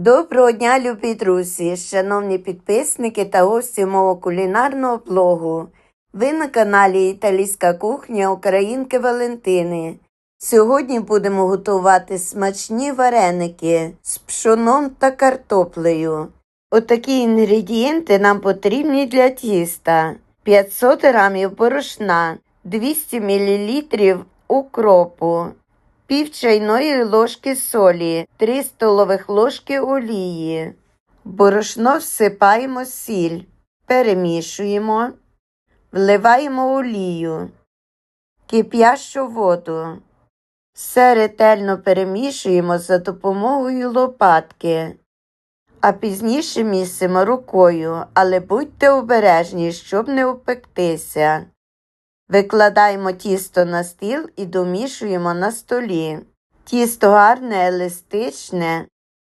Доброго дня, любі друзі, шановні підписники та гості мого кулінарного блогу. Ви на каналі Італійська кухня Українки Валентини. Сьогодні будемо готувати смачні вареники з пшоном та картоплею. Отакі інгредієнти нам потрібні для тіста: 500 г борошна, 200 мл укропу, пів чайної ложки солі, 3 столових ложки олії. Борошно всипаємо сіль, перемішуємо, вливаємо олію, кип'ящу воду. Все ретельно перемішуємо за допомогою лопатки, а пізніше місимо рукою, але будьте обережні, щоб не опектися. Викладаємо тісто на стіл і домішуємо на столі. Тісто гарне, еластичне,